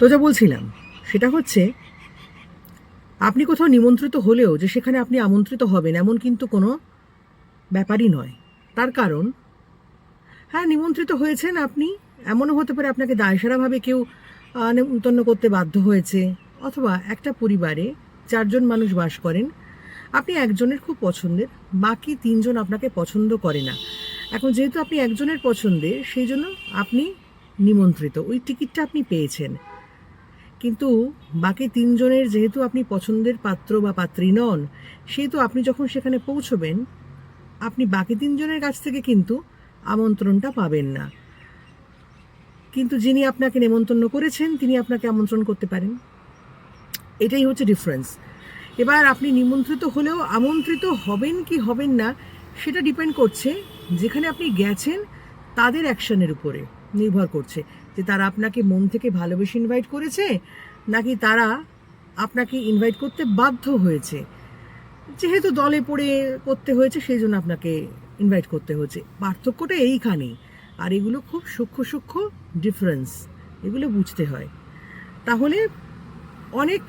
তো যা বলছিলাম, সেটা হচ্ছে, আপনি কোথাও নিমন্ত্রিত হলেও যে সেখানে আপনি আমন্ত্রিত হবেন এমন কিন্তু কোনো ব্যাপারই নয়। তার কারণ হ্যাঁ নিমন্ত্রিত হয়েছেন আপনি, এমনও হতে পারে আপনাকে দায়সারাভাবে কেউ নেমন্তন্ন করতে বাধ্য হয়েছে, অথবা একটা পরিবারে চারজন মানুষ বাস করেন, আপনি একজনের খুব পছন্দের, বাকি তিনজন আপনাকে পছন্দ করে না। এখন যেহেতু আপনি একজনের পছন্দের, সেই জন্য আপনি নিমন্ত্রিত, ওই টিকিটটা আপনি পেয়েছেন। কিন্তু বাকি তিনজনের যেহেতু আপনি পছন্দের পাত্র বা পাত্রী নন, সেহেতু আপনি যখন সেখানে পৌঁছবেন, আপনি বাকি তিনজনের কাছ থেকে কিন্তু আমন্ত্রণটা পাবেন না। কিন্তু যিনি আপনাকে নেমন্তন্ন করেছেন, তিনি আপনাকে আমন্ত্রণ করতে পারেন। এটাই হচ্ছে ডিফারেন্স এবার আপনি নিমন্ত্রিত হলেও আমন্ত্রিত হবেন কি হবেন না, সেটা ডিপেন্ড করছে যেখানে আপনি গেছেন তাদের অ্যাকশনের উপরে। নির্ভর করছে যে তারা আপনাকে মন থেকে ভালোবেসে ইনভাইট করেছে নাকি তারা আপনাকে ইনভাইট করতে বাধ্য হয়েছে? যেহেতু দলে পড়ে করতে হয়েছে সেই জন্য আপনাকে ইনভাইট করতে হয়েছে। পার্থক্যটা এইখানেই। আর এগুলো খুব সূক্ষ্ম সূক্ষ্ম ডিফারেন্স এগুলো বুঝতে হয়। তাহলে অনেক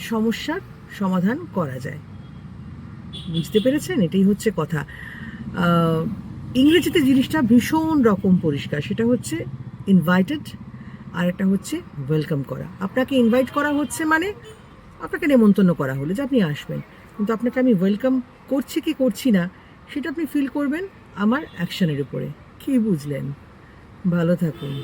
সমস্যার সমাধান করা যায়। বুঝতে পেরেছেন? এটাই হচ্ছে কথা। ইংরেজিতে জিনিসটা ভীষণ রকম পরিষ্কার। সেটা হচ্ছে ইনভাইটেড আর একটা হচ্ছে ওয়েলকাম করা। আপনাকে ইনভাইট করা হচ্ছে মানে আপনাকে নেমন্তন্ন করা হলো যে আপনি আসবেন। কিন্তু আপনাকে আমি ওয়েলকাম করছি কি করছি না, সেটা আপনি ফিল করবেন আমার অ্যাকশনের উপরে। কী বুঝলেন? ভালো থাকুন।